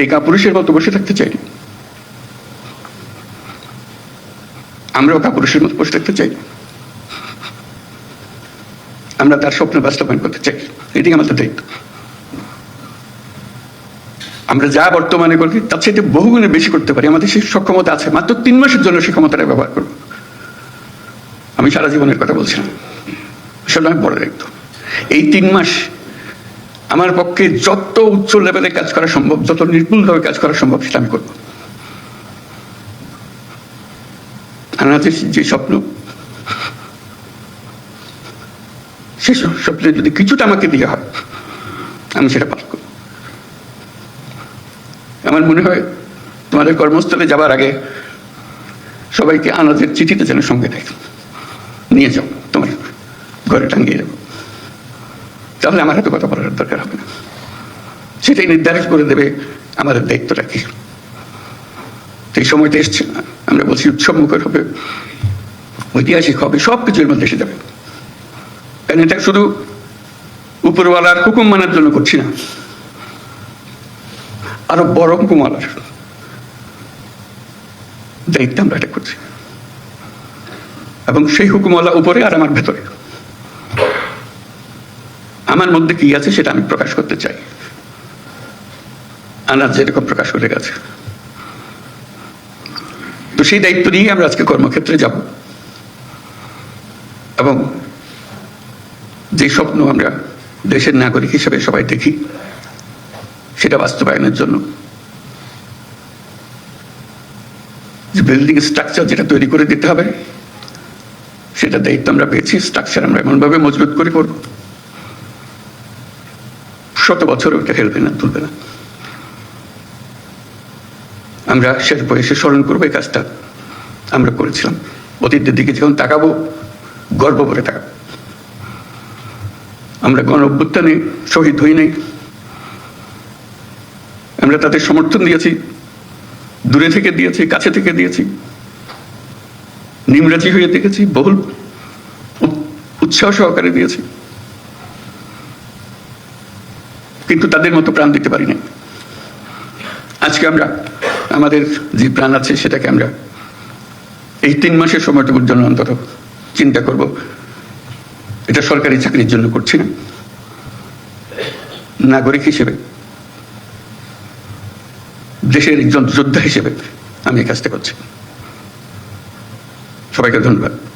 সেই কাপুরুষের মতো বসে থাকতে চাই আমরাও কাপুরুষের মতো বসে থাকতে চাই আমরা তার স্বপ্ন বাস্তবায়ন করতে চাই। এটাই আমাদের দায়িত্ব। আমরা যা বর্তমানে করি, তার চাইতে বহুগুণে বেশি করতে পারি। আমাদের সেই সক্ষমতা আছে। মাত্র তিন মাসের জন্য সেই ক্ষমতাটা ব্যবহার করব আমি সারা জীবনের কথা বলছিলাম। আসলে আমি বড় দায়িত্ব এই তিন মাস আমার পক্ষে যত উচ্চ লেভেলে কাজ করা সম্ভব, যত নির্ভুলভাবে কাজ করা সম্ভব, সেটা আমি করব। যে স্বপ্ন, সে স্বপ্নে যদি কিছুটা আমাকে দিয়ে হয়, আমি সেটা পালন করব। আমার মনে হয়, তোমাদের কর্মস্থলে যাবার আগে সবাইকে আনাজের চিঠিটা যেন সঙ্গে দেয় নিয়ে যাও, তোমার ঘরে টাঙ্গিয়ে যাব তাহলে আমার হাতে কথা বলার দরকার হবে না। সেটাই নির্ধারিত করে দেবে আমাদের দায়িত্বটা কি। সেই সময়টা এসছে, আমরা বলছি উৎসব মুখর হবে, ঐতিহাসিক হবে সব কিছুর মধ্যে এসে যাবে। কারণ এটা শুধু উপরওয়ালার হুকুম মানার জন্য করছি না, আরও বড় হুকুমওয়ালার দায়িত্ব আমরা এটা করছি। এবং সেই হুকুমওয়ালা উপরে আর আমার ভেতরে। আমার মধ্যে কি আছে সেটা আমি প্রকাশ করতে চাই। আনাজ যেরকম প্রকাশ করে গেছে। তো সেই দায়িত্ব নিয়ে আমরা আজকে কর্মক্ষেত্রে যাব। এবং যে স্বপ্ন আমরা দেশের নাগরিক হিসেবে সবাই দেখি, সেটা বাস্তবায়নের জন্য। যে বিল্ডিং স্ট্রাকচার যেটা তৈরি করে দিতে হবে সেটা দায়িত্ব আমরা পেয়েছি স্ট্রাকচার আমরা এমনভাবে মজবুত করে করব। শত বছর ওটা হেলবে না, তুলবে না। আমরা শেষ বয়সে স্মরণ করব এই কাজটা। আমরা করেছিলাম। অতীতের দিকে যখন তাকাবো, গর্ব করে তাকাবো। আমরা গণ অভ্যুত্থানে শহীদ হই নাই। আমরা তাদের সমর্থন দিয়েছি, দূরে থেকে দিয়েছি, কাছে থেকে দিয়েছি। নিমরাজি হয়ে দেখেছি, বহুল উৎ- উৎসাহ সহকারে দিয়েছি। কিন্তু তাদের মতো প্রাণ দিতে পারি না আজকে আমরা, আমাদের যে প্রাণ আছে সেটাকে আমরা এই তিন মাসের সময়টুকুর জন্য অন্তত চিন্তা করব। এটা সরকারি চাকরির জন্য করছি না। নাগরিক হিসেবে, দেশের একজন যোদ্ধা হিসেবে আমি এই কাজটা করছি। সবাইকে ধন্যবাদ।